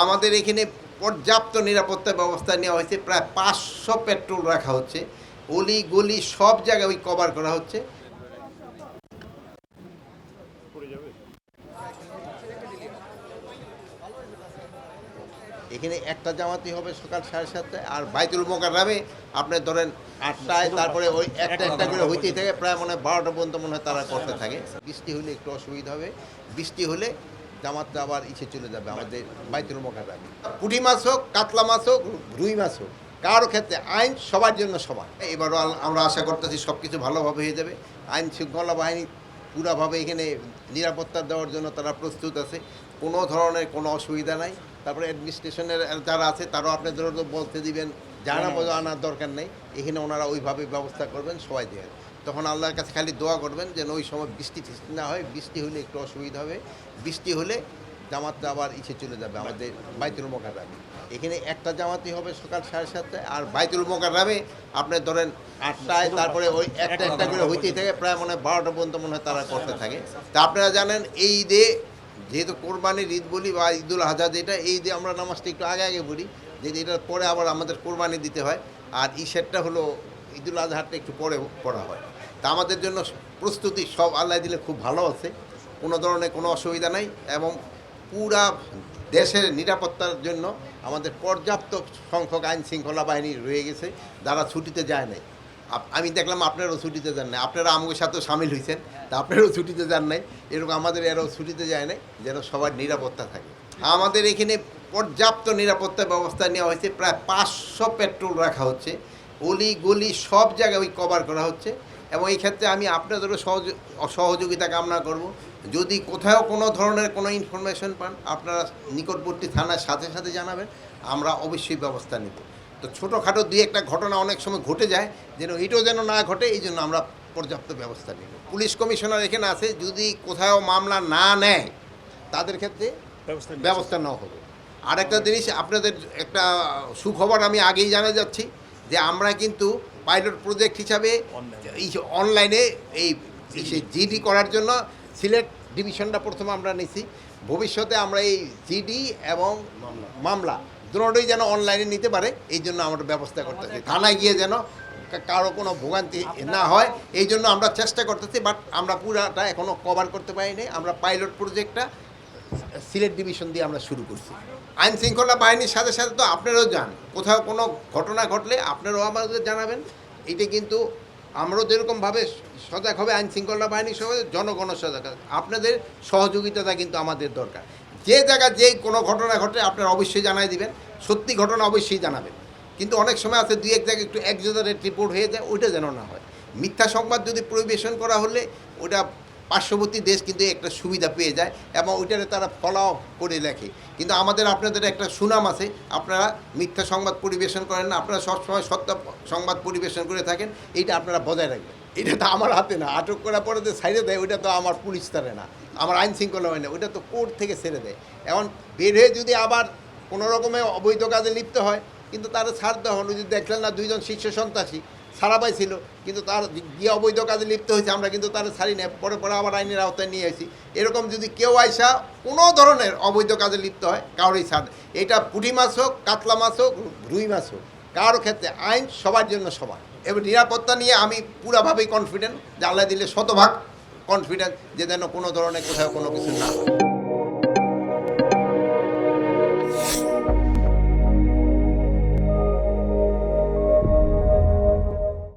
আমাদের এখানে পর্যাপ্ত নিরাপত্তা ব্যবস্থা নেওয়া হয়েছে। প্রায় পাঁচশো পেট্রোল রাখা হচ্ছে। অলি গলি সব জায়গায় ওই কভার করা হচ্ছে। এখানে একটা জামাতি হবে সকাল সাড়ে সাতটায় আর বাইতুল মোকাররামে আপনি ধরেন আটটায়, তারপরে ওই একটা একটা করে হইতেই থাকে। প্রায় মনে হয় বারোটা পর্যন্ত মনে হয় তারা করতে থাকে। বৃষ্টি হলে একটু অসুবিধা হবে। বৃষ্টি হলে জামাতটা আবার ইসে চলে যাবে আমাদের বাইতুল মোকাররামে। পুঁটি মাছ হোক কাতলা মাছ হোক রুই মাছ হোক কারও ক্ষেত্রে আইন সবার জন্য সমান। এবারও আমরা আশা করতেছি সব কিছু ভালোভাবে হয়ে যাবে। আইন শৃঙ্খলা বাহিনী পুরাভাবে এখানে নিরাপত্তা দেওয়ার জন্য তারা প্রস্তুত আছে। কোনো ধরনের কোনো অসুবিধা নাই। তারপরে অ্যাডমিনিস্ট্রেশনের যারা আছে তারাও আপনাদের বলতে দিবেন জানাব আনার দরকার নেই। এখানে ওনারা ওইভাবে ব্যবস্থা করবেন সবাই দিয়ে তখন আল্লাহর কাছে খালি দোয়া করবেন যেন ওই সময় বৃষ্টি ফিষ্টি না হয়, বৃষ্টি হলে একটু অসুবিধা হবে। বৃষ্টি হলে জামাতটা আবার ইসে চলে যাবে আমাদের বাইতুল মোকাররামে। এখানে একটা জামাতি হবে সকাল সাড়ে সাতটায় আর বাইতুল মোকাররামে আপনি ধরেন আটটায় তারপরে ওই একটা একটা করে হইতেই থাকে, প্রায় মনে হয় বারোটা পর্যন্ত মনে হয় তারা করতে থাকে। তা আপনারা জানেন, এই ঈদে যেহেতু কোরবানির ঈদ বলি বা ঈদুল আজহা যেটা, এই ঈদে আমরা নামাজটা একটু আগে আগে পড়ি যে এটার পরে আবার আমাদের কোরবানি দিতে হয়। আর ঈশেরটা হলো ঈদুল আজহারটা একটু পরে পড়া হয়। তা আমাদের জন্য প্রস্তুতি সব আল্লাহ দিলে খুব ভালো আছে। কোনো ধরনের কোনো অসুবিধা নাই এবং পুরা দেশের নিরাপত্তার জন্য আমাদের পর্যাপ্ত সংখ্যক আইন শৃঙ্খলা বাহিনী রয়ে গেছে। যারা ছুটিতে যায় নাই। আমি দেখলাম আপনারাও ছুটিতে যান নাই। আপনারা আমাদের সাথেও সামিল হয়েছেন তা আপনারাও ছুটিতে যান নাই। এরকম আমাদের এরাও ছুটিতে যায় নাই, যেন সবার নিরাপত্তা থাকে। আমাদের এখানে পর্যাপ্ত নিরাপত্তা ব্যবস্থা নেওয়া হয়েছে। প্রায় পাঁচশো পেট্রোল রাখা হচ্ছে। অলি গলি সব জায়গায় ওই কভার করা হচ্ছে এবং এই ক্ষেত্রে আমি আপনাদেরও সহজ সহযোগিতা কামনা করব। যদি কোথাও কোনো ধরনের কোনো ইনফরমেশন পান আপনারা নিকটবর্তী থানার সাথে সাথে জানাবেন আমরা অবশ্যই ব্যবস্থা নেব। তো ছোটোখাটো দুই একটা ঘটনা অনেক সময় ঘটে যায় যেন এটাও যেন না ঘটে এই জন্য আমরা পর্যাপ্ত ব্যবস্থা নেব। পুলিশ কমিশনার এখানে আছে যদি কোথাও মামলা না নেয় তাদের ক্ষেত্রে ব্যবস্থা ব্যবস্থা নেওয়া হবে। আর একটা জিনিস আপনাদের একটা সুখবর আমি আগেই জানা যাচ্ছি যে আমরা কিন্তু পাইলট প্রজেক্ট হিসাবে অনলাইনে এই জিডি করার জন্য সিলেট ডিভিশনটা প্রথমে আমরা নিছি। ভবিষ্যতে আমরা এই জিডি এবং মামলা। দুটোই যেন অনলাইনে নিতে পারে এই জন্য আমরা ব্যবস্থা করতেছি। থানায় গিয়ে যেন কারও কোনো ভোগান্তি না হয় এই জন্য আমরা চেষ্টা করতেছি বাট আমরা পুরাটা এখনও কভার করতে পারিনি। আমরা পাইলট প্রজেক্টটা সিলেট ডিভিশন দিয়ে আমরা শুরু করছি। আইন শৃঙ্খলা বাহিনীর সাথে সাথে তো আপনারাও যান কোথাও কোনো ঘটনা ঘটলে আপনারাও আমাদের জানাবেন। এটা কিন্তু আমরাও যেরকমভাবে সজাগ হবে আইন শৃঙ্খলা বাহিনীর সঙ্গে জনগণ সজাগ আপনাদের সহযোগিতাটা কিন্তু আমাদের দরকার। যে জায়গায় যে কোনো ঘটনা ঘটে আপনারা অবশ্যই জানাই দিবেন, সত্যি ঘটনা অবশ্যই জানাবেন। কিন্তু অনেক সময় আছে দুই এক জায়গায় একটু একজনের রিপোর্ট হয়ে যায়, ওইটা যেন না হয়। মিথ্যা সংবাদ যদি পরিবেশন করা হলে ওটা পার্শ্ববর্তী দেশ কিন্তু একটা সুবিধা পেয়ে যায় এবং ওইটারে তারা ফলাও করে লেখে কিন্তু আমাদের আপনাদের একটা সুনাম আছে, আপনারা মিথ্যা সংবাদ পরিবেশন করেন না, আপনারা সবসময় সত্য সংবাদ পরিবেশন করে থাকেন, এইটা আপনারা বজায় রাখবেন। এটা তো আমার হাতে না, আটক করার পরে যে ছাইড়ে দেয়, ওইটা তো আমার পুলিশ তারে না, আমার আইন শৃঙ্খলা হয় না, ওইটা তো কোর্ট থেকে ছেড়ে দেয়। এখন বের হয়ে যদি আবার কোনো রকমে অবৈধ কাজে লিপ্ত হয় কিন্তু তারা ছাড় দেওয়া হলো, যদি দেখলেন না দুইজন শীর্ষ সন্ত্রাসী, ছাড়া পাইছিল, কিন্তু তার গিয়ে অবৈধ কাজে লিপ্ত হয়েছে, আমরা কিন্তু তারা ছাড়ি না পরে পরে আবার আইনের আওতায় নিয়ে আসি এরকম যদি কেউ আইসা কোনো ধরনের অবৈধ কাজে লিপ্ত হয় কারোরই ছাড়। এটা পুঁটি মাছ হোক, কাতলা মাছ হোক, রুই মাছ হোক, কারও ক্ষেত্রে আইন সবার জন্য সমান এবং নিরাপত্তা নিয়ে আমি পুরাভাবেই কনফিডেন্ট আল্লাহ দিলে শতভাগ কনফিডেন্ট যে যেন কোনো ধরনের কোথাও কোনো কিছু না হয়।